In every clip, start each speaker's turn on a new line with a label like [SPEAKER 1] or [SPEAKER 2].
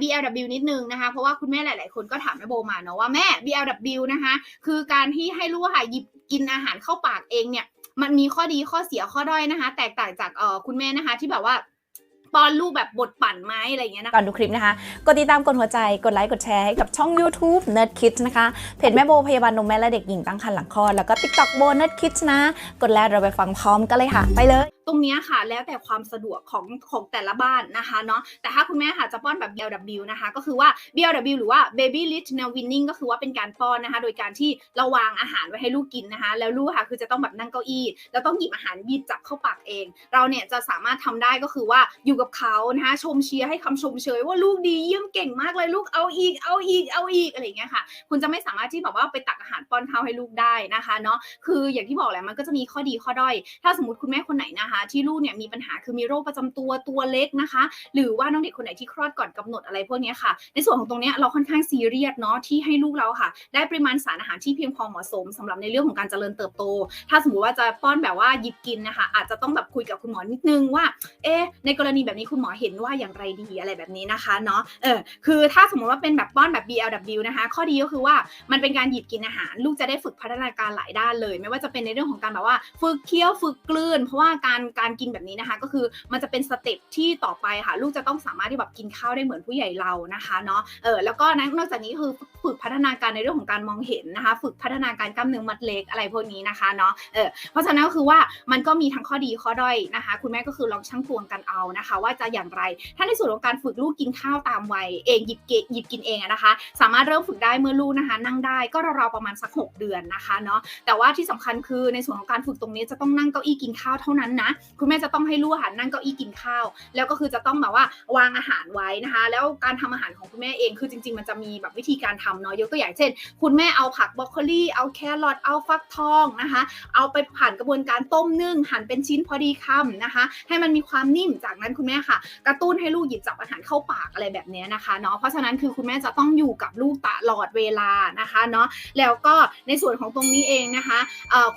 [SPEAKER 1] BLW นิดนึงนะคะ เพราะว่าคุณแม่หลาย ๆ คนก็ถามแม่โบมาเนาะว่าแม่ BLW นะคะ คือการที่ให้ลูกค่ะหยิบกินอาหารเข้าปากเองเนี่ย มันมีข้อดีข้อเสียข้อด้อยนะคะ แตกต่างจากเออคุณแม่นะคะ ที่แบบว่าป้อนลูกแบบบดปั่นไหมอะไรเงี้ยนะคะ
[SPEAKER 2] ก่อนดูคลิปนะคะ กดติดตามกดหัวใจกดไลค์กดแชร์ให้กับช่อง YouTube Nerd Kids นะคะ เพจแม่โบพยาบาลนมแม่และเด็กหญิงตั้งครรภ์หลังคลอดแล้วก็ TikTok โบ Nerd Kids นะ กดแล้วเราไปฟังพร้อมกันเลยค่ะ ไปเลย
[SPEAKER 1] ตรงนี้ค่ะแล้วแต่ความสะดวกของของแต่ละบ้านนะคะเนาะแต่ถ้าคุณแม่ค่ะจะป้อนแบบ BLW นะคะก็คือว่า BLW หรือว่า Baby Lit Now Winning ก็คือว่าเป็นการป้อนนะคะ โดยการที่เราวางอาหารไว้ให้ลูกกินนะคะ แล้วลูกค่ะคือจะต้องแบบนั่งเก้าอี้แล้วต้องหยิบอาหารหยิบจับเข้าปากเอง เราเนี่ยจะสามารถทำได้ก็คือว่าอยู่กับเขานะคะชมเชียร์ให้คำชมเชยว่าลูกดีเยี่ยมเก่งมากเลยลูกเอาอีกเอาอีกเอาอีกอะไรเงี้ยค่ะ คุณจะไม่สามารถที่แบบว่าไปตักอาหารป้อนข้าวให้ลูกได้นะคะเนาะคืออย่างที่บอกแหละมันก็จะมีข้อดีข้อด้อย ถ้าสมมติคุณแม่คนไหนนะคะที่ลูกเนี่ยมีปัญหาคือมีโรคประจำตัวตัวเล็กนะคะ หรือว่าน้องเด็กคนไหนที่คลอดก่อนกำหนดอะไรพวกนี้ค่ะ ในส่วนของตรงนี้เราค่อนข้างซีเรียสเนาะที่ให้ลูกเราค่ะ ได้ปริมาณสารอาหารที่เพียงพอเหมาะสมสำหรับในเรื่องของการเจริญเติบโต ถ้าสมมติว่าจะป้อนแบบว่าหยิบกินนะคะ อาจจะต้องแบบคุยกับคุณหมอนิดนึงว่า เอ๊ในกรณีแบบนี้คุณหมอเห็นว่าอย่างไรดีอะไรแบบนี้นะคะเนาะเออคือถ้าสมมติว่าเป็นแบบป้อนแบบ BLW นะคะ ข้อดีก็คือว่ามันเป็นการหยิบกินอาหาร ลูกจะได้ฝึกพัฒนาการหลายด้านเลย ไม่ว่าจะเป็นในเรื่องของการแบบว่า ฝึกเคี้ยวฝึกกลืน เพราะว่าการการกินแบบนี้นะคะ ก็คือมันจะเป็นสเต็ปที่ต่อไปค่ะ ลูกจะต้องสามารถที่แบบกินข้าวได้เหมือนผู้ใหญ่เรานะคะเนาะเออแล้วก็นอกจากนี้คือฝึกพัฒนาการในเรื่องของการมองเห็นนะคะ ฝึกพัฒนาการกล้ามเนื้อมัดเล็กอะไรพวกนี้นะคะเนาะเออเพราะฉะนั้นก็คือว่ามันก็มีทั้งข้อดีข้อด้อยนะคะ คุณแม่ก็คือลองชั่งตวงกันเอานะคะ ว่าจะอย่างไร ถ้าในส่วนของการฝึกลูกกินข้าวตามวัยเองหยิบเกหยิบกินเองนะคะ สามารถเริ่มฝึกได้เมื่อลูกนะคะ นั่งได้ก็ราวๆประมาณสัก 6 เดือนนะคะเนาะแต่ว่าที่สำคัญคือในส่วนของการฝึกตรงนี้จะต้องนั่งเก้าอี้กินข้าวเท่านั้นนะคุณแม่จะต้องให้ลูกหันนั่งเก้าอี้กินข้าว แล้วก็คือจะต้องแบบว่าวางอาหารไว้นะคะ แล้วการทำอาหารของคุณแม่เองคือจริง ๆ มันจะมีแบบวิธีการทำเนาะยกตัวอย่างเช่น คุณแม่เอาผักบรอกโคลีเอาแครอทเอาฟักทองนะคะ เอาไปผ่านกระบวนการต้มนึ่งหั่นเป็นชิ้นพอดีคำนะคะ ให้มันมีความนิ่มจากนั้นคุณแม่ค่ะ กระตุ้นให้ลูกหยิบจับอาหารเข้าปากอะไรแบบนี้นะคะเนาะเพราะฉะนั้นคือคุณแม่จะต้องอยู่กับลูกตลอดเวลานะคะเนาะแล้วก็ในส่วนของตรงนี้เองนะคะ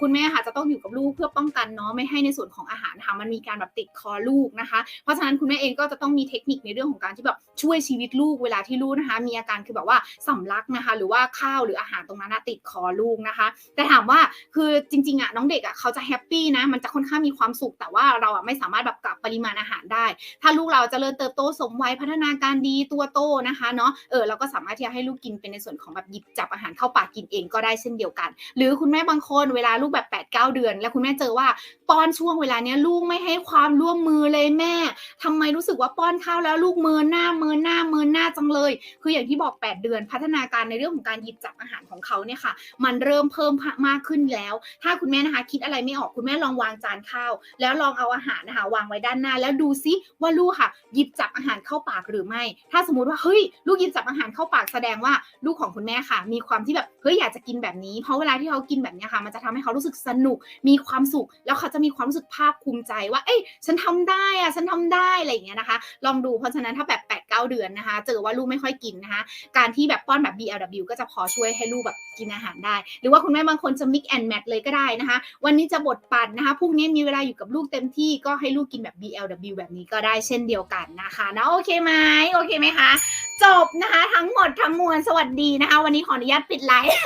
[SPEAKER 1] คุณแม่ค่ะจะต้องอยู่กับลูกเพื่อป้องกันเนาะไม่ให้ในส่วนของอาหารค่ะมันมีการแบบติดคอลูกนะคะ เพราะฉะนั้นคุณแม่เองก็จะต้องมีเทคนิคในเรื่องของการที่แบบช่วยชีวิตลูกเวลาที่ลูกนะคะ มีอาการคือแบบว่าสำลักนะคะ หรือว่าข้าวหรืออาหารตรงนั้นติดคอลูกนะคะ แต่ถามว่าคือจริงๆอะน้องเด็กอะเขาจะแฮปปี้นะมันจะค่อนข้างมีความสุข แต่ว่าเราอะไม่สามารถแบบกลับปริมาณอาหารได้ ถ้าลูกเราจเจริญเติบโตสมวัยพัฒนาการดีตัวโตนะคะเนาะเออเราก็สามารถที่จะให้ลูกกินเป็นในส่วนของแบบหยิบจับอาหารเข้าปากกินเองก็ได้เช่นเดียวกัน หรือคุณแม่บางคนเวลาลูกแบบ8ปดเเดือน แล้วคุณแม่เจอว่าป้อนช่วงเวลาเนี้ยลูกไม่ให้ความร่วมมือเลยแม่ทำไมรู้สึกว่าป้อนข้าวแล้วลูกเมินหน้าเมินหน้าเมินหน้าจังเลย คืออย่างที่บอก 8 เดือนพัฒนาการในเรื่องของการหยิบจับอาหารของเขาเนี่ยค่ะ มันเริ่มเพิ่มมากขึ้นแล้ว ถ้าคุณแม่นะคะ คิดอะไรไม่ออกคุณแม่ลองวางจานข้าว แล้วลองเอาอาหารนะคะ วางไว้ด้านหน้า แล้วดูซิว่าลูกค่ะ หยิบจับอาหารเข้าปากหรือไม่ ถ้าสมมติว่าเฮ้ยลูกหยิบจับอาหารเข้าปากแสดงว่าลูกของคุณแม่ค่ะ มีความที่แบบเฮ้ยอยากจะกินแบบนี้ เพราะเวลาที่เขากินแบบนี้ค่ะ มันจะทำให้เขารู้สึกสนุกมีความสุข แล้วเขาจะมีความรู้สึกภาคภูมิใจว่า เอ้ยฉันทำได้อะฉันทำได้อะไรอย่างเงี้ยนะคะ ลองดูเพราะฉะนั้นถ้าแบบ8ปดเเดือนนะคะ เจอว่าลูกไม่ค่อยกินนะคะ การที่แบบป้อนแบบ BLW ก็จะพอช่วยให้ลูกแบบกินอาหารได้ หรือว่าคุณแม่บางคนจะ mix and match เลยก็ได้นะคะ วันนี้จะบดปั่นนะคะพรุ่งนี้มีเวลาอยู่กับลูกเต็มที่ก็ให้ลูกกินแบบ BLW แบบนี้ก็ได้เช่นเดียวกันนะคะนะโอเคไหมโอเคไหมคะจบนะคะ ทั้งหมดทั้งมวลสวัสดีนะคะ วันนี้ขออนุญาตปิดไลฟ์